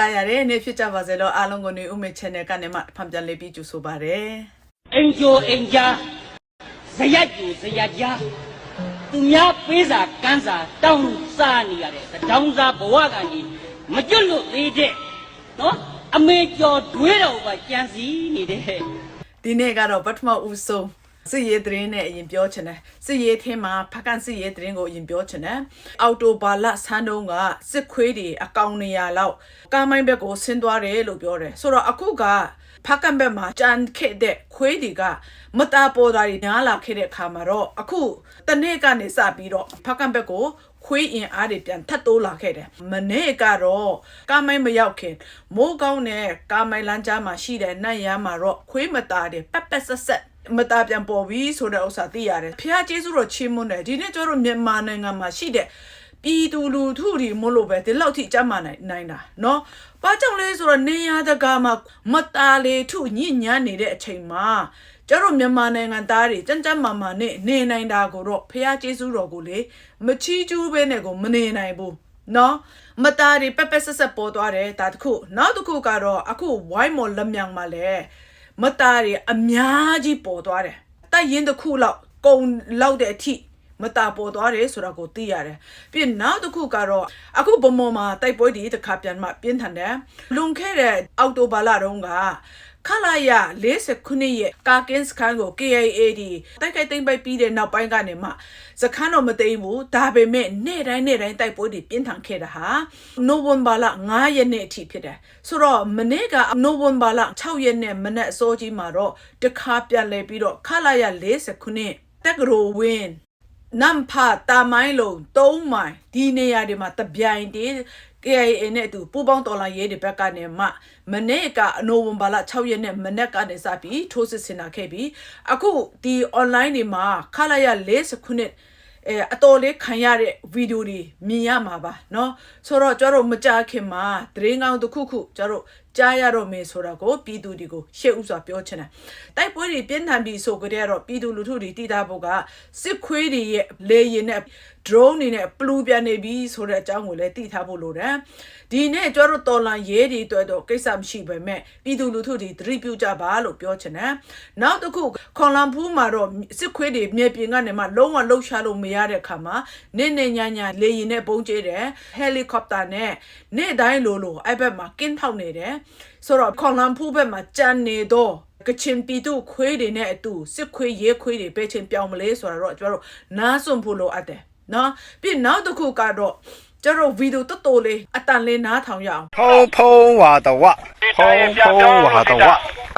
တာရတယ်နေ့ဖြစ်ကြပါစေလို့အားလုံးကိုနေဦးမေ channel ကနေမှဖန်ပြန်လေးပြီးကြိုဆိုပါရစေအိမ်ကျော်အိမ်ကြားဇရက်ကျူဇရက်ကြားသူများပေးစာကန်းစာတောင်းစားနေရတဲ့သတောင်းစားဘဝကနေမကျွတ်လို့သေးတဲ့နော်အမေကျော်တွေးတော်ကကြံစီနေတဲ့ဒီနေ့ကတော့ပထမဦးဆုံး စစ်ရေးသတင်းနဲ့အရင်ပြောချင်တယ်စစ်ရေးထင်းမှာဖကန်စစ်ရေးသတင်းကိုအရင်ပြောချင်တယ်အော်တိုဘာလဆန်းတုန်းကစစ်ခွေးတွေအကောင်နေရလောက်ကာမိုင်းဘက်ကိုဆင်းသွားတယ်လို့ပြောတယ်ဆိုတော့အခုကဖကန်ဘက်မှာကြံခဲ့တဲ့ခွေးတွေကမတာပေါ်တာတွေညားလာခဲ့တဲ့အခါမှာတော့အခုတနေ့ကနေစပြီးတော့ဖကန်ဘက်ကိုခွေးအင်အားတွေပြန်ထပ်တိုးလာခဲ့တယ်မနေ့ကတော့ကာမိုင်းမရောက်ခင်မိုးကောင်းတဲ့ကာမိုင်းလမ်းကြားမှာရှိတဲ့နတ်ရမ်းမှာတော့ခွေးမတာတွေပက်ပက်ဆက်ဆက် မတာပြန်ပေါ်ပြီးဆိုတဲ့ဥစ္စာသိရတယ်ဖះကျေးဇူးတော်ချီးမွမ်းတယ်ဒီနေ့ကျတော့မြန်မာနိုင်ငံမှာရှိတဲ့ပြည်သူလူထုတွေမလို့ပဲဒီလောက်ထိကြမ်းမာနိုင်နိုင်တာเนาะဘာကြောင့်လဲဆိုတော့နေရတကာမှာမတာလေထုညညနေတဲ့အချိန်မှာကျတော့မြန်မာနိုင်ငံသားတွေကြမ်းကြမ်းမာမာနဲ့နေနိုင်တာကိုတော့ဖះကျေးဇူးတော်ကိုလေမချီးကျူးပဲနဲ့ကိုမနေနိုင်ဘူးနော်မသားတွေပက်ပက်ဆက်ဆက်ပေါ်သွားတယ်ဒါတခုနောက်တစ်ခုကတော့အခုဝိုင်းမော်လက်မြောင်မှာလဲ မသားတွေအများကြီးပေါ်သွားတယ်တိုက်ရင်တစ်ခုလောက်ကုံလောက်တဲ့အထိမတာပေါ်သွားတယ်ဆိုတာကိုသိရတယ်ပြီးရင်နောက်တစ်ခုကတော့အခုဗမော်မှာတိုက်ပွဲတွေတစ်ခါပြန်မှပြင်းထန်တယ်လွန်ခဲ့တဲ့အောက်တိုဘာလတုန်းက ခလာရ49ရဲ့ကာကင်းစခန်းကို KAA ဒီတိုက်ခိုက်သိမ်းပိုက်ပြီးတဲ့နောက်ပိုင်းကနေမှစခန်းတော့မသိမ်းဘူးဒါပေမဲ့နေ့တိုင်းနေ့တိုင်းတိုက်ပွဲတွေပြင်းထန်ခဲ့တာဟာနိုဝင်ဘာလ9ရက်နေ့အထိဖြစ်တယ်ဆိုတော့မနေ့ကနိုဝင်ဘာလ6ရက်နေ့မနေ့အစောကြီးမှာတော့တခါပြန်လဲပြီးတော့ခလာရ49တက်ကရိုဝင်းနမ်ဖာတာမိုင်းလုံး၃မိုင်ဒီနေရာတွေမှာတပြိုင်တည်း KIA နဲ့အတူပူပေါင်းတော်လာရေးတွေဘက်ကနေမှမနေ့ကနိုဝင်ဘာလ6ရက်နေ့မနေ့ကနေစပြီးထိုးစစ်ဆင်လာခဲ့ပြီးအခုဒီ online တွေမှာခလာရ49အဲအတော်လေးခံရတဲ့ဗီဒီယိုတွေမြင်ရမှာပါเนาะဆိုတော့ကျတို့မကြခင်မှာသတင်းကောင်းတစ်ခုခုကျတို့ ကြားရတော့မယ်ဆိုတာကိုပြည်သူတွေကိုရှေ့ဥစွာပြောချင်တယ်တိုက်ပွဲတွေပြင်းထန်ပြီးဆိုကြတဲ့တော့ပြည်သူလူထုတွေတည်တာဖို့ကစစ်ခွေးတွေရဲ့လေရင်နဲ့ drone တွေနဲ့ပလူပြန်နေပြီဆိုတဲ့အကြောင်းကိုလည်းသိထားဖို့လိုတယ်ဒီနေ့ကျတို့တော်လန်ရဲတွေအတွက်တော့ကိစ္စမရှိပဲမဲ့ပြည်သူလူထုတွေသတိပြုကြပါလို့ပြောချင်တယ်နောက်တစ်ခုခွန်လန်ဖူးမှာတော့စစ်ခွေးတွေမြေပြင်ကနေမှလုံးဝလှုပ်ရှားလို့မရတဲ့အခါမှာနေနေညာညာလေရင်နဲ့ပုံကျဲတယ်ဟယ်လီကော်ပတာနဲ့နေ့တိုင်းလိုလိုအဲ့ဘက်မှာကင်းထောက်နေတယ်ဆိုတော့ခေါလန်ဖူးဘက်မှာကြံနေတော့ကချင်ပြည်သူခွေးတွေနဲ့အတူစစ်ခွေးရဲခွေးတွေပဲချင်းပြောင်းမလဲဆိုတော့ကျမတို့နားစွန့်ဖို့လိုအပ်တယ်နော်ပြီးနောက်တစ်ခုကတော့ကျတော့ဗီဒီယိုတော်တော်လေးအတန်လေးနားထောင်ရအောင်ဖုံဖုံဝါတော့ဝဖုံဖုံဝါတော့ဝ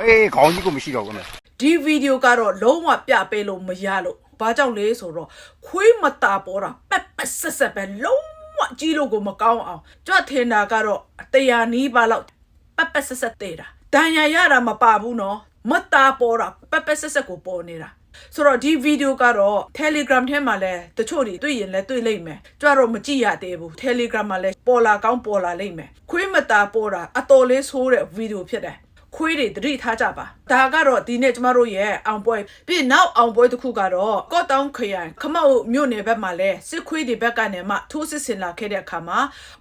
အေးခေါင်းကြီးကိုမရှိတော့ဘူးနော်ဒီဗီဒီယိုကတော့လုံးဝပြပေးလို့မရလို့ဘာကြောင့်လဲဆိုတော့ခွေးမတာပေါ်တာပက်ပက်ဆက်ဆက်ပဲလုံးဝကြီးလို့ကိုမကောင်းအောင်ကြွထင်တာကတော့အတရာနီးပါလောက် ပက်ပက်ဆက်ဆက်သေးတာဒဏ်ရာရတာမပါဘူးနော်မတာပေါ်တာပက်ပက်ဆက်ဆက်ကိုပေါ်နေတာဆိုတော့ဒီဗီဒီယိုကတော့ Telegram ထဲမှာလဲတချို့တွေတွေ့ရင်လဲတွေ့လိမ့်မယ်ကြွတော့မကြည့်ရသေးဘူး Telegram မှာလဲပေါ်လာကောင်းပေါ်လာလိမ့်မယ်ခွေးမတာပေါ်တာအတော်လေးဆိုးတဲ့ဗီဒီယိုဖြစ်တယ် ခွေးတွေတတိထားကြပါဒါကတော့ဒီနေ့ကျမတို့ရဲ့အောင်ပွဲပြီးနောက်အောင်ပွဲတစ်ခုကတော့ကော့တောင်းခရိုင်ခမောက်မြို့နယ်ဘက်မှာလဲစစ်ခွေးတွေဘက်ကနေမှထိုးစစ်ဆင်လာခဲ့တဲ့အခါမှာ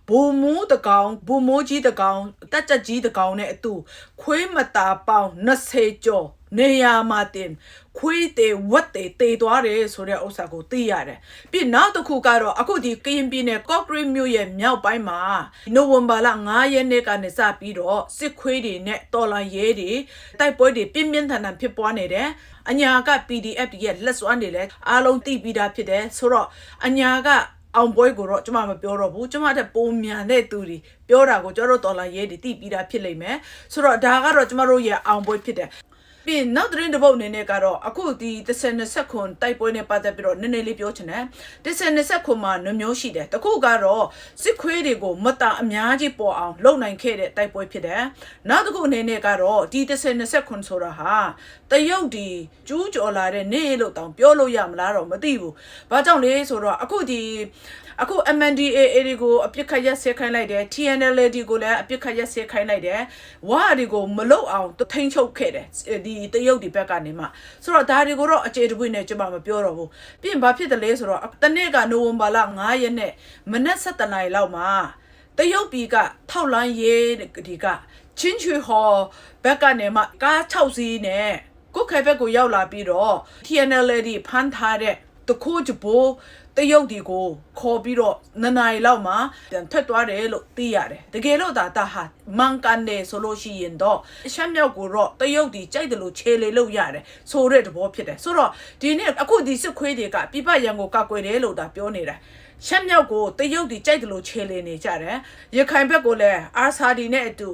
ဘူမိုးတကောင်ဘူမိုးကြီးတကောင်တက်ကြက်ကြီးတကောင်နဲ့အတူ ခွေးမတာပေါင်း20ကျော်နေရာမှာတင်ခွေးတေဝတ်တေတေသွားတယ်ဆိုတဲ့ဥစ္စာကိုသိရတယ်။ပြီးနောက်တစ်ခုကတော့အခုဒီကရင်ပြည်နယ်ကော့ဂရိတ်မြို့ရဲ့မြောက်ပိုင်းမှာနိုဝင်ဘာလ9ရက်နေ့ကနေစပြီးတော့စစ်ခွေးတွေနဲ့တော်လန်ရဲတွေတိုက်ပွဲတွေပြင်းပြင်းထန်ထန်ဖြစ်ပွားနေတယ်။အညာက PDF တွေရဲ့လက်စွမ်းတွေလည်းအားလုံးသိပြီးသားဖြစ်တယ်ဆိုတော့အညာက အောင်ပွဲကိုတော့ကျွန်မမပြောတော့ဘူးကျွန်မတက်ပုံမြန်တဲ့သူတွေပြောတာကိုကျွန်တော်တို့တော်လာရဲတွေသိပြီးသားဖြစ်လိမ့်မယ်ဆိုတော့ဒါကတော့ကျွန်မတို့ရဲ့အောင်ပွဲဖြစ်တယ် ပြီးနောက်သတင်းတစ်ပုတ်အနေနဲ့ကတော့အခုဒီ30ခွန်တိုက်ပွဲနဲ့ပတ်သက်ပြီးတော့နည်းနည်းလေးပြောချင်တယ်30ခွန်မှာနှမျိုးရှိတယ်တခုကတော့စစ်ခွေးတွေကိုမတာအများကြီးပေါ်အောင်လုပ်နိုင်ခဲ့တဲ့တိုက်ပွဲဖြစ်တယ်နောက်တစ်ခုအနေနဲ့ကတော့ဒီ30ခွန်ဆိုတာဟာတရုတ်ဒီကျူးကျော်လာတဲ့နေ့လို့တောင်ပြောလို့ရမလားတော့မသိဘူးဘာကြောင့်လဲဆိုတော့အခုဒီအခု MNDAA တွေကိုအပြစ်ခတ်ရက်ဆဲခိုင်းလိုက်တယ် TNLD ကိုလည်းအပြစ်ခတ်ရက်ဆဲခိုင်းလိုက်တယ်ဝါတွေကိုမလုတ်အောင်ထိန်းချုပ်ခဲ့တယ်ဒီတရုတ်ဒီဘက်ကနေမှဆိုတော့ဒါတွေကိုတော့အခြေတပွေနဲ့ကျွန်မမပြောတော့ဘူးပြင်ဘာဖြစ်တယ်လဲဆိုတော့တနေ့ကနိုဝင်ဘာလ9ရက်နေ့မနက်7:00နာရီလောက်မှာတရုတ်ပြည်ကထောက်လန်းရေးဒီကချင်းချွေဟော်ဘက်ကနေမှကား6စီးနဲ့ကိုယ်ခဲဘက်ကိုရောက်လာပြီးတော့ TNL ဒီဖမ်းထားတဲ့တခိုးကြဘိုး တရုတ်ဒီကိုခေါ်ပြီးတော့နစ်နာရီလောက်မှပြန်ထွက်သွားတယ်လို့သိရတယ်တကယ်လို့ဒါတာဟာမန်ကန်တယ်ဆိုလို့ရှိရင်တော့ရှမ်းမြောက်ကိုတော့တရုတ်ဒီကြိုက်တယ်လို့ခြေလေလို့ရတယ်ဆိုတဲ့သဘောဖြစ်တယ်ဆိုတော့ဒီနေ့အခုဒီစစ်ခွေးတွေကပြပရန်ကိုကောက်ွယ်တယ်လို့ဒါပြောနေတာရှမ်းမြောက်ကိုတရုတ်တီကြိုက်တယ်လို့ခြေလင်းနေကြတယ်ရခိုင်ဘက်ကိုလည်းအာဆာဒီနဲ့အတူ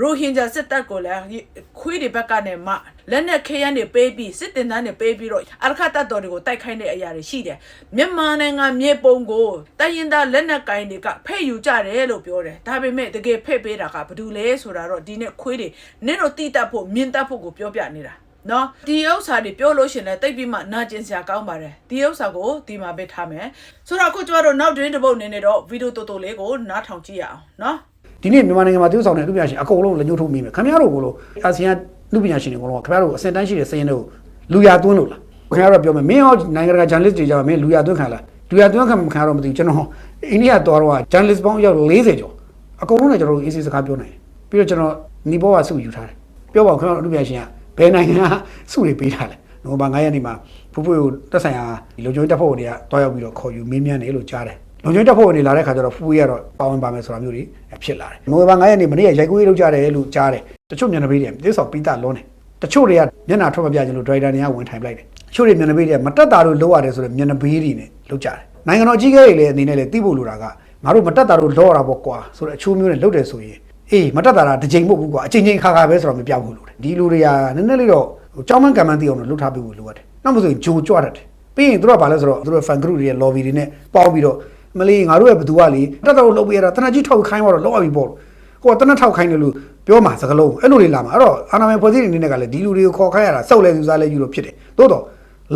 ရိုဟင်ဂျာစစ်တပ်ကိုလည်းခွေးတွေဘက်ကနေမှ လက်နက်ခဲယမ်းတွေပေးပြီးစစ်တင်တန်းတွေပေးပြီးတော့အရခတ်တပ်တော်တွေကိုတိုက်ခိုင်းတဲ့အရာတွေရှိတယ်မြန်မာနိုင်ငံမြေပုံကိုတိုင်းရင်းသားလက်နက်ကိုင်တွေကဖဲ့ယူကြတယ်လို့ပြောတယ်ဒါပေမဲ့တကယ်ဖဲ့ပေးတာကဘာလို့လဲဆိုတာတော့ဒီနေ့ခွေးတွေနင့်တို့တိတတ်ဖို့မြင်တတ်ဖို့ကိုပြောပြနေတာနော်ဒီဥစ္စာတွေပြောလို့ရှရင်လည်းတိတ်ပြီးမှနာကျင်စရာကောင်းပါတယ်ဒီဥစ္စာကိုဒီမှာပဲထားမယ်ဆိုတော့အခုကျမတို့နောက်တွင်တစ်ပုတ်နေနေတော့ဗီဒီယိုတိုတိုလေးကိုနားထောင်ကြည့်ရအောင်နော်ဒီနေ့မြန်မာနိုင်ငံမှာတူဆောင်တဲ့လူပညာရှင်အကုန်လုံးလက်ညှိုးထိုးမိမယ်ခင်ဗျားတို့ကိုလို့အာဆီယံ လူပညာရှင်တွေအကုန်လုံးခင်ဗျားတို့အစင်တန်းရှိတဲ့စည်ရင်တွေကိုလူရသွင်းလို့လားခင်ဗျားတို့ပြောမယ်မင်းရောနိုင်ငံတကာ journalist တွေကြောင့်မင်းလူရသွင်းခံလားလူရသွင်းခံမခံတော့မသိဘူးကျွန်တော်အိန္ဒိယတော်တော့ journalist ပေါင်းရောက်40ကျော်အကုန်လုံးလည်းကျွန်တော်တို့ AC စကားပြောနိုင်တယ်ပြီးတော့ကျွန်တော်နီဘောကစုယူထားတယ်ပြောပါဦးခင်ဗျားတို့လူပညာရှင်ကဘယ်နိုင်ငံကစုတွေပေးထားလဲဟိုဘာ9ရက်နေ့မှာဖူးဖူးကိုတက်ဆိုင်ရာလုံခြုံရေးတပ်ဖွဲ့တွေကတွားရောက်ပြီးတော့ခေါ်ယူမင်းမြန်းတယ်လို့ကြားတယ် လုံခြုံရေးတပ်ဖွဲ့ဝင်တွေလာတဲ့ခါကျတော့ဖူးရတော့ပါဝင်ပါမယ်ဆိုတာမျိုးတွေဖြစ်လာတယ်။နိုဝင်ဘာ9ရက်နေ့မနေ့ကရိုက်ကူးရေးလုပ်ကြတယ်လို့ကြားတယ်။တချို့မျက်နှာပေးတွေတိဆောက်ပြီးသားလုံးတယ်။တချို့တွေကမျက်နှာထွက်မပြခြင်းလို့ဒရိုက်တာတွေကဝင်ထိုင်ပလိုက်တယ်။တချို့တွေမျက်နှာပေးတွေကမတက်တာလို့လုပ်ရတယ်ဆိုတော့မျက်နှာပေးတွေနဲ့လုပ်ကြတယ်။နိုင်ငံတော်အကြီးအကဲတွေလည်းအနေနဲ့လည်းသိဖို့လိုတာကငါတို့မတက်တာလို့လောရတာပေါ့ကွာဆိုတော့အချိုးမျိုးနဲ့လုပ်တယ်ဆိုရင်အေးမတက်တာတာတစ်ချိန်မဟုတ်ဘူးကွာအချိန်ချင်းခါခါပဲဆိုတော့မပြောက်ဘူးလို့တယ်။ဒီလူတွေကနည်းနည်းလေးတော့ဟိုကြောင်းမန်းကံမန်းသိအောင်လို့လုပ်ထားပေးဖို့လိုရတယ်။နောက်မှဆိုရင်ဂျိုကြွတတ်တယ်။ပြီးရင်တို့ကဘာလဲဆိုတော့တို့ fan group တွေရဲ့ lobby တွေနဲ့ပေါင်းပြီးတော့ မလေးငါတို့ရဲ့ဘသူကလေတက်တော်လှုပ်ပေးရတာတနက်ကြီးထောက်ခိုင်းတော့လောက်အပြီပေါ့ကိုကတနက်ထောက်ခိုင်းတယ်လို့ပြောမှာစကလုံးအဲ့လိုလေးလာမှာအဲ့တော့အာနာမည်ဖွဲ့စည်းနေနေတဲ့ကလည်းဒီလူတွေကိုခေါ်ခိုင်းရတာစောက်လဲသူစားလဲယူလို့ဖြစ်တယ်သို့တော့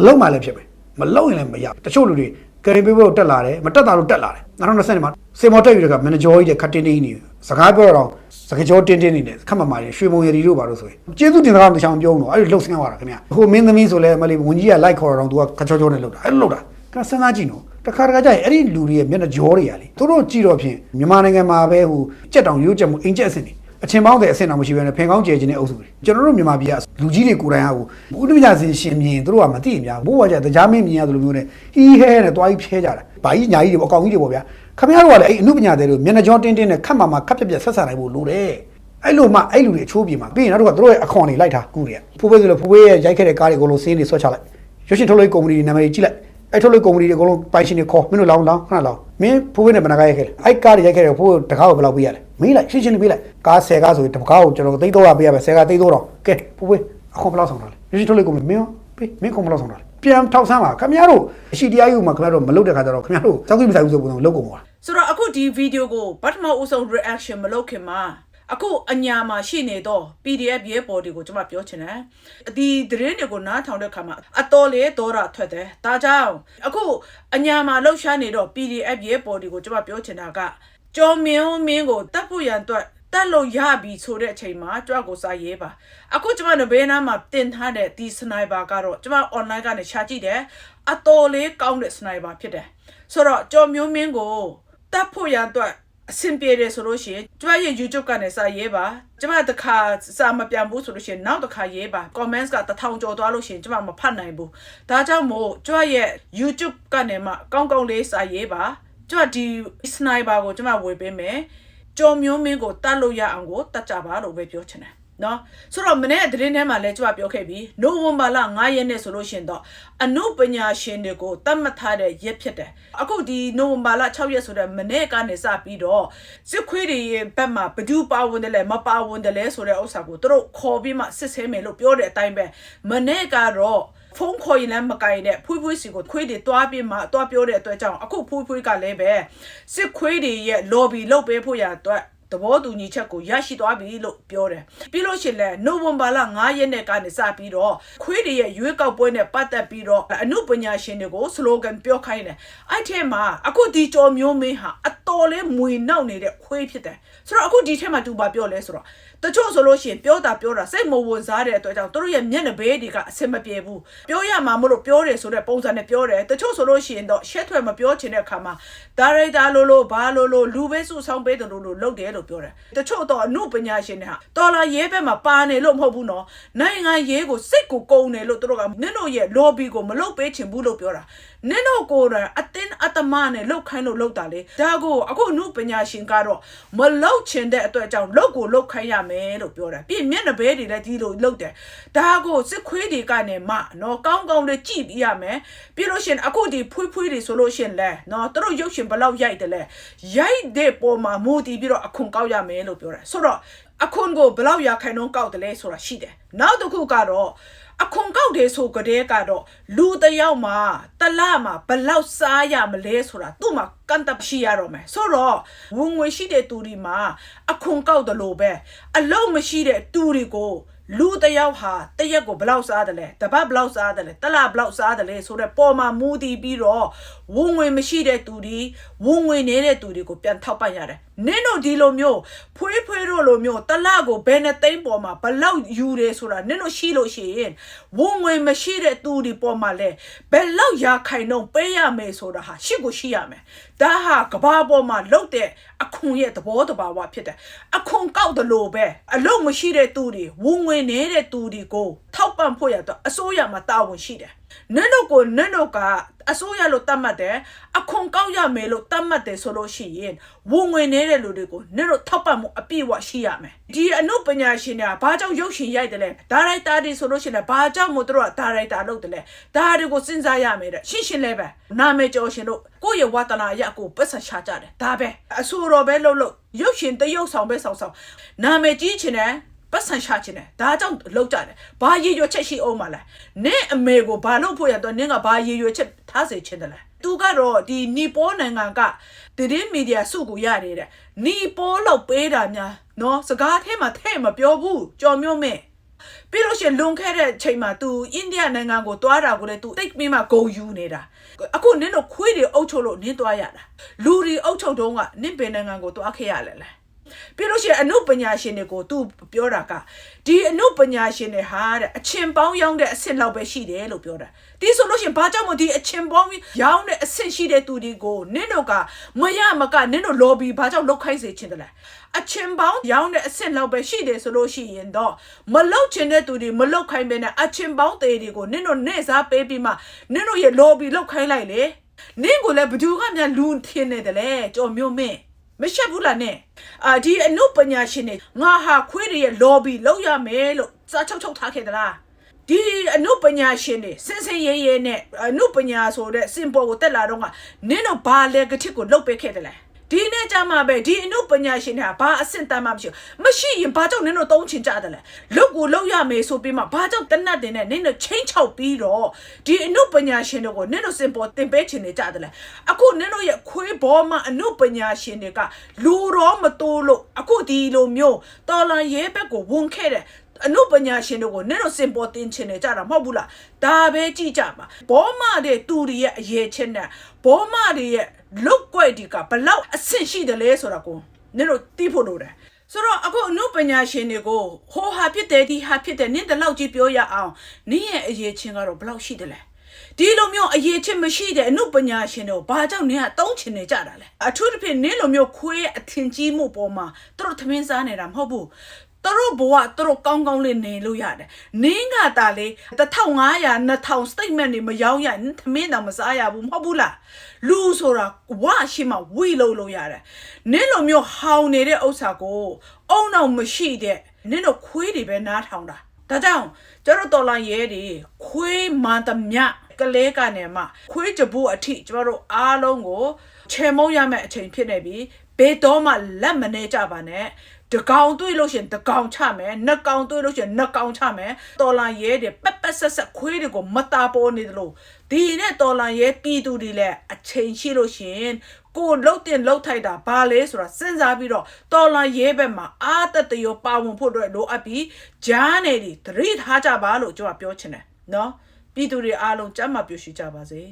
လုံမှလည်းဖြစ်မယ်မလုံရင်လည်းမရတချို့လူတွေကရင်ပေးဖို့တက်လာတယ်မတက်တာလို့တက်လာတယ်2020မှာစေမော်တက်ယူတဲ့ကမန်နေဂျာကြီးတဲ့ခတ်တင်းတင်းနေစကားပြောတော့စကားကြောတင်းတင်းနေတယ်ခတ်မမာရွှေမုံရည်တို့ပါလို့ဆိုရင်ကျေးဇူးတင်စကားတချောင်းပြောတော့အဲ့လိုလှုပ်ဆင်းသွားတာခင်ဗျဟိုမင်းသမီးဆိုလဲမလေးဝန်ကြီးကလိုက်ခေါ်တော့သူကခချောချောနဲ့လှုပ်တာအဲ့လိုလှုပ်တာကစဉ်းစားကြည့်နော် တခါတခါကျရင်အဲ့ဒီလူတွေရဲ့မျက်နှာကြောတွေကလေသူတို့ကြည့်တော့ဖြင့်မြန်မာနိုင်ငံမှာပဲဟိုကြက်တောင်ရိုးကြက်မှုအင်ကြက်အစင်တွေအချင်းပေါင်းတဲ့အဆင့်တော်မရှိဘဲနဲ့ဖင်ကောင်းကျဲခြင်းတဲ့အုပ်စုတွေကျွန်တော်တို့မြန်မာပြည်ကလူကြီးတွေကိုယ်တိုင်ဟာဟိုဥဒိယစင်ရှင်မြင်သူတို့ကမသိအများဘိုးဘွားကျတရားမင်းမြင်ရတယ်လို့မျိုးနဲ့ဟီးဟဲနဲ့တွားကြီးဖဲကြတာဘာကြီးညာကြီးတွေပေါ့အကောင်ကြီးတွေပေါ့ဗျာခင်ဗျားတို့ကလည်းအဲ့အမှုပညာတွေတို့မျက်နှာကြောတင်းတင်းနဲ့ခတ်မှမှခတ်ပြက်ပြက်ဆက်ဆံနိုင်ဖို့လိုတယ်အဲ့လိုမှအဲ့လူတွေအချိုးပြေမှာပြီးရင်နောက်တစ်ခါသူတို့ရဲ့အခွန်တွေလိုက်ထားကူတွေကဖိုးဖေးဆိုလို့ဖိုးဖေးရဲ့ရိုက်ခဲ့တဲ့ကားတွေအကုန်လုံးစင်းတွေဆွဲချလိုက်ရွှေရှင်ထုတ်လို့ကုမ္ပဏီနာမည်ကြည့်လိုက် အဲ့ထုတ်လို့ကုမ္ပဏီတွေအကုန်လုံးပိုင်ရှင်တွေခေါ်မင်းတို့လောင်းလောင်းခဏလောင်းမင်းဖိုးဖေးနဲ့ဘယ်နှကားရိုက်ခဲ့လဲအဲ့ကားတွေရိုက်ခဲ့တယ်ဖိုးတကားကိုဘယ်လောက်ပေးရလဲမေးလိုက်ရှင်းရှင်းလေးပေးလိုက်ကား10ကားဆိုရင်တကားကိုကျွန်တော်သိန်း300ပေးရမယ်10ကားသိန်း300ကဲဖိုးဖေးအခွန်ဘယ်လောက်ဆောင်တာလဲရွှေရှင်ထုတ်လို့ကုမ္ပဏီမင်းရောပေးမင်းခွန်ဘယ်လောက်ဆောင်တာလဲပြန်ထောက်ဆန်းပါခင်ဗျားတို့အရှိတရားယူမှာခင်ဗျားတို့မလုပ်တဲ့ခါကျတော့ခင်ဗျားတို့စောက်ကြည့်မဆိုင်ဘူးဆိုပုံစံလုပ်ကုန်ပါဆိုတော့အခုဒီဗီဒီယိုကိုပထမဦးဆုံး reaction မလုပ်ခင်မှာ အခုအညာမှာရှိနေတော့ PDF ရဲပေါ်တွေကိုကျွန်မပြောချင်တယ်ဒီသတင်းတွေကိုနားထောင်တဲ့ခါမှာအတော်လေးဒေါရထွက်တယ်ဒါကြောင့်အခုအညာမှာလှုပ်ရှားနေတော့ PDF ရဲပေါ်တွေကိုကျွန်မပြောချင်တာကကျော်မင်းမင်းကိုတတ်ဖို့ရန်အတွက်တက်လို့ရပြီဆိုတဲ့အချိန်မှာကြွက်ကိုစားရေးပါအခုကျွန်မတို့ဘေးနားမှာတင်ထားတဲ့ဒီစနိုက်ပါကတော့ကျွန်မ online ကနေရှာကြည့်တယ်အတော်လေးကောင်းတဲ့စနိုက်ပါဖြစ်တယ်ဆိုတော့ကျော်မျိုးမင်းကိုတတ်ဖို့ရန်အတွက် အဆင်ပြေတယ်ဆိုလို့ရှိရင်ကျွန်မရဲ့ YouTube ကနေစာရေးပါကျွန်မတစ်ခါစာမပြန်ဘူးဆိုလို့ရှိရင်နောက်တစ်ခါရေးပါ comments ကတစ်ထောင်ကျော်သွားလို့ရှိရင်ကျွန်မမဖတ်နိုင်ဘူးဒါကြောင့်မို့ကျွန်မရဲ့ YouTube ကနေမှကောင်းကောင်းလေးစာရေးပါကျွန်မဒီ sniper ကိုကျွန်မဝေပေးမယ်ကြော်မျိုးမင်းကိုတတ်လို့ရအောင်ကိုတတ်ကြပါလို့ပဲပြောချင်တယ် နော်ဆိုတော့မနေ့သတင်းထဲမှာလည်းကျွန်မပြောခဲ့ပြီးနိုဝင်ဘာလ9ရက်နေ့ဆိုလို့ရှိရင်တော့အနုပညာရှင်တွေကိုတတ်မှတ်ထားတဲ့ရက်ဖြစ်တယ်အခုဒီနိုဝင်ဘာလ6ရက်ဆိုတဲ့မနေ့ကနေစပြီးတော့စစ်ခွေးတွေရဲ့ဘက်မှာဘယ်သူပါဝင်တယ်လဲမပါဝင်တယ်လဲဆိုတဲ့ဥစ္စာကိုသူတို့ခေါ်ပြီးမှစစ်ဆေးမယ်လို့ပြောတဲ့အတိုင်းပဲမနေ့ကတော့ဖုန်းခေါ်ရင်လည်းမကင်တဲ့ဖွေးဖွေးစီကိုခွေးတွေတွားပြီးမှတွားပြောတဲ့အတွက်ကြောင့်အခုဖွေးဖွေးကလည်းပဲစစ်ခွေးတွေရဲ့ lobby လုပ်ပေးဖို့ရအတွက် သဘောတူညီချက်ကိုရရှိသွားပြီလို့ပြောတယ်ပြီးလို့ရှိရင်လည်းနိုဝင်ဘာလ9ရက်နေ့ကနေစပြီးတော့ခွေးတွေရဲ့ရွေးကောက်ပွဲနဲ့ပတ်သက်ပြီးတော့အမှုပညာရှင်တွေကိုစလိုဂန်ပြောခိုင်းတယ်အဲ့ထဲမှာအခုဒီကြော်မျိုးမင်းဟာအတော်လေးမွေနောက်နေတဲ့ခွေးဖြစ်တယ်ဆိုတော့အခုဒီထဲမှာသူဘာပြောလဲဆိုတော့တချို့ဆိုလို့ရှိရင်ပြောတာပြောတာစိတ်မဝင်စားတဲ့အတွက်ကြောင့်သူတို့ရဲ့မျက်နှာဘေးတွေကအဆင်မပြေဘူးပြောရမှာမလို့ပြောတယ်ဆိုတဲ့ပုံစံနဲ့ပြောတယ်တချို့ဆိုလို့ရှိရင်တော့ရှက်ထွက်မပြောချင်တဲ့အခါမှာဒါရိုက်တာလို့လို့ဘာလို့လို့လူပဲစုဆောင်ပေးတယ်လို့လို့လုပ်တယ်လို့ပြောတယ်တချို့တော့အမှုပညာရှင်တွေဟာတော်လာရဲဘက်မှာပါနေလို့မဟုတ်ဘူးနော်နိုင်ငံရေးကိုစိတ်ကိုကုံတယ်လို့သူတို့ကနင့်တို့ရဲ့ lobby ကိုမလုပ်ပေးချင်ဘူးလို့ပြောတာနင့်တို့ကိုယ်တိုင်အတင်းအတမနဲ့လှုပ်ခိုင်းလို့လှုပ်တာလေဒါကိုအခုအမှုပညာရှင်ကတော့မလှုပ်ချင်တဲ့အတွက်ကြောင့်လှုပ်ကိုလှုပ်ခိုင်းရမယ်လို့ပြောတယ်ပြီးရင်မျက်နှာဘဲတွေလည်းဒီလိုလှုပ်တယ်ဒါကိုစစ်ခွေးတွေကနေမှနော်ကောင်းကောင်းလေးကြည့်ပြရမယ်ပြီးလို့ရှရင်အခုဒီဖွေးဖွေးတွေဆိုလို့ရှရင်လဲနော်သူတို့ရုပ်ရှင်ဘယ်လောက်ရိုက်တယ်လဲရိုက်တဲ့ပုံမှာမူတည်ပြီးတော့အခွန်ကောက်ရမယ်လို့ပြောတယ်ဆိုတော့အခွန်ကိုဘယ်လောက်ရခိုင်နှုန်းကောက်တယ်လဲဆိုတာရှိတယ်နောက်တစ်ခုကတော့အခွန်ကောက်တယ်ဆိုကြတဲ့ကတော့လူတစ်ယောက်မှာတစ်လမှာဘယ်လောက်စားရမလဲဆိုတာသူ့မှာကန့်တပ်ရှိရတော့မယ်ဆိုတော့ဝင်ငွေရှိတဲ့သူတွေမှာအခွန်ကောက်တယ်လို့ပဲအလုံးမရှိတဲ့သူတွေကိုလူတစ်ယောက်ဟာတစ်ရက်ကိုဘယ်လောက်စားတယ်လဲတပတ်ဘယ်လောက်စားတယ်လဲတစ်လဘယ်လောက်စားတယ်လဲဆိုတော့ပေါ်မှာမူတည်ပြီးတော့ ဝင်ငွေမရှိတဲ့သူတွေဝင်ငွေနေတဲ့သူတွေကိုပြန်ထောက်ပံ့ရတယ်နင်းတို့ဒီလိုမျိုးဖွေးဖွေးတို့လိုမျိုးတစ်လကိုဘယ်နဲ့သိန်းပေါ်မှာဘယ်လောက်ယူတယ်ဆိုတာနင်းတို့ရှိလို့ရှိရင်ဝင်ငွေမရှိတဲ့သူတွေပေါ်မှာလဲဘယ်လောက်ရာခိုင်နှုန်းပေးရမယ်ဆိုတာဟာရှိကိုရှိရမယ်ဒါဟာကဘာပေါ်မှာလုတ်တဲ့အခွန်ရဲ့သဘောတဘာဝဖြစ်တယ်အခွန်ကောက်တယ်လို့ပဲအလုံးမရှိတဲ့သူတွေဝင်ငွေနေတဲ့သူတွေကိုထောက်ပံ့ဖို့ရတော့အစိုးရမှာတာဝန်ရှိတယ် နင်းတို့ကိုနင်းတို့ကအစိုးရလို့တတ်မှတ်တယ်အခွန်ကောက်ရမယ်လို့တတ်မှတ်တယ်ဆိုလို့ရှိရင်ဝင်ငွေနေတဲ့လူတွေကိုနင်းတို့ထောက်ပံ့မှုအပြည့်အဝရှိရမယ်ဒီအနုပညာရှင်တွေကဘာကြောင့်ရုပ်ရှင်ရိုက်တယ်လဲဒါရိုက်တာတွေဆိုလို့ရှိရင်ဘာကြောင့်မို့တို့ကဒါရိုက်တာလုပ်တယ်လဲဒါတွေကိုစဉ်းစားရမယ်တဲ့ရှင်းရှင်းလဲပဲနာမည်ကျော်ရှင်တို့ကိုယ့်ရဲ့ဝါသနာအရကိုပတ်ဆက်ရှာကြတယ်ဒါပဲအဆိုတော်ပဲလုပ်လို့ရုပ်ရှင်တရုပ်ဆောင်ပဲဆောင်ဆောင်နာမည်ကြီးချင်တယ် ပတ်စံရှာခြင်းတယ်ဒါကြောင့်လောက်ကြတယ်ဘာရည်ရွယ်ချက်ရှိအောင်မလဲနင့်အမေကိုဘာလို့ဖို့ရတော့နင့်ကဘာရည်ရွယ်ချက်ထားစေခြင်းတယ်လဲသူကတော့ဒီနီပေါနိုင်ငံကတည်မီဒီယာစုကိုရတယ်တဲ့နီပေါလောက်ပေးတာများနော်စကားထဲမှာထဲ့မပြောဘူးကြော်မျိုးမင်းပြီးလို့ရှိရင်လွန်ခဲ့တဲ့ချိန်မှာ तू အိန္ဒိယနိုင်ငံကိုတွားတာကိုလည်း तू တိတ်ပြီးမှဂုံယူနေတာအခုနင်းတို့ခွေးတွေအုပ်ချုပ်လို့နင်းတွားရတာလူတွေအုပ်ချုပ်တုန်းကနင်းပင်နိုင်ငံကိုတွားခဲ့ရလဲလဲ ပြီးလို့ရှိရင်အနုပညာရှင်တွေကိုသူပြောတာကဒီအနုပညာရှင်တွေဟာတဲ့အချင်းပေါင်းရောင်းတဲ့အဆင့်လောက်ပဲရှိတယ်လို့ပြောတာဒီဆိုလို့ရှိရင်ဘာကြောင့်မဒီအချင်းပေါင်းရောင်းတဲ့အဆင့်ရှိတဲ့သူတွေကိုနင်းတို့ကမရမကနင်းတို့ lobby ဘာကြောင့်လောက်ခိုင်းစေချင်တယ်လဲအချင်းပေါင်းရောင်းတဲ့အဆင့်လောက်ပဲရှိတယ်ဆိုလို့ရှိရင်တော့မလောက်ချင်တဲ့သူတွေမလောက်ခိုင်းပဲနဲ့အချင်းပေါင်းသေးတွေကိုနင်းတို့နေစားပေးပြီးမှနင်းတို့ရဲ့ lobby လောက်ခိုင်းလိုက်လေနင်းကိုလည်းဘယ်သူကများလူထင်းနေတယ်လေကြော်မျိုးမင်း မရှက်ဘူးလားနဲ့အာဒီအနုပညာရှင်တွေငါဟာခွေးတွေရဲ့ lobby လောက်ရမယ်လို့စာချုပ်ချုပ်ထားခဲ့သလားဒီအနုပညာရှင်တွေစင်စင်ရဲရဲနဲ့အနုပညာဆိုတဲ့စင်ပေါ်ကိုတက်လာတော့ကနင်းတော့ဘာလဲကတိကိုလုတ်ပေးခဲ့တယ်လဲ ဒီနေ့ကြမှာပဲဒီအနုပညာရှင်တွေကဘာအဆင့်တန်းမှမရှိဘူးမရှိရင်ဘာကြောင့်နင်းတို့တုံးချင်ကြတယ်လဲလုတ်ကိုလုတ်ရမယ်ဆိုပြီးမှဘာကြောင့်တနတ်တင်နဲ့နင်းတို့ချင်းချောက်ပြီးတော့ဒီအနုပညာရှင်တွေကိုနင်းတို့စင်ပေါ်တင်ပေးချင်နေကြတယ်လဲအခုနင်းတို့ရဲ့ခွေးဘောမှာအနုပညာရှင်တွေကလူတော်မတိုးလို့အခုဒီလိုမျိုးတော်လန်ရဲဘက်ကိုဝန်ခဲ့တဲ့ အနုပညာရှင်တို့ကိုနင့်တို့စင်ပေါ်တင်ချင်နေကြတာမဟုတ်ဘူးလားဒါပဲကြည့်ကြပါဘောမတဲ့သူတွေရဲ့အရေးချင်းနဲ့ဘောမတွေရဲ့လုတ်ကွက်ဒီကဘလောက်အဆင့်ရှိတယ်လဲဆိုတာကိုနင့်တို့သိဖို့လိုတယ်ဆိုတော့အခုအနုပညာရှင်တွေကိုဟိုဟာဖြစ်တယ်ဒီဟာဖြစ်တယ်နင့်တလောက်ကြီးပြောရအောင်နင့်ရဲ့အရေးချင်းကတော့ဘလောက်ရှိတယ်လဲဒီလိုမျိုးအရေးချင်းမရှိတဲ့အနုပညာရှင်တို့ဘာကြောင့်နင်ကတုံးချင်နေကြတာလဲအထူးသဖြင့်နင်းလိုမျိုးခွေးရဲ့အထင်ကြီးမှုပေါ်မှာသူတို့သမင်းစားနေတာမဟုတ်ဘူး သူတို့ဘဝသူတို့ကောင်းကောင်းလေးနေလို့ရတယ်။နင်းကတာလေ1500 2000 statement တွေမရောင်းရရင်သမင်းတော့မစားရဘူးမဟုတ်ဘူးလား။လူဆိုတာဝါရှိမှဝီလို့လို့ရတယ်။နင်းလိုမျိုးဟောင်းနေတဲ့ဥစ္စာကို အုံတော့မရှိတဲ့နင်းတို့ခွေးတွေပဲနားထောင်တာ။ဒါကြောင့်ကျတို့တော်လိုင်းရဲတွေခွေးမှန်သမျှကလေးကနေမှခွေးကြဘူးအထိကျတို့အားလုံးကိုချေမုံရမယ့်အချိန်ဖြစ်နေပြီဘယ်တော့မှလက်မနေကြပါနဲ့ တကောင်တွေ့လို့ရှရင်တကောင်ချမယ်နှစ်ကောင်တွေ့လို့ရှရင်နှစ်ကောင်ချမယ်တော်လန်ရဲတွေပက်ပက်ဆက်ဆက်ခွေးတွေကိုမတာပေါ်နေတယ်လို့ဒီနဲ့တော်လန်ရဲပြည်သူတွေလည်းအချိန်ရှိလို့ရှရင်ကိုလှုပ်တင်လှုပ်ထိုက်တာဘာလဲဆိုတာစဉ်းစားပြီးတော့တော်လာရဲဘက်မှာအာတတရောပါဝင်ဖို့အတွက်လိုအပ်ပြီးဂျားနယ်ဒီသတိထားကြပါလို့ကျွန်တော်ပြောချင်တယ်နော်ပြည်သူတွေအားလုံးကြမ်းမှပြည့်ရှိကြပါစေ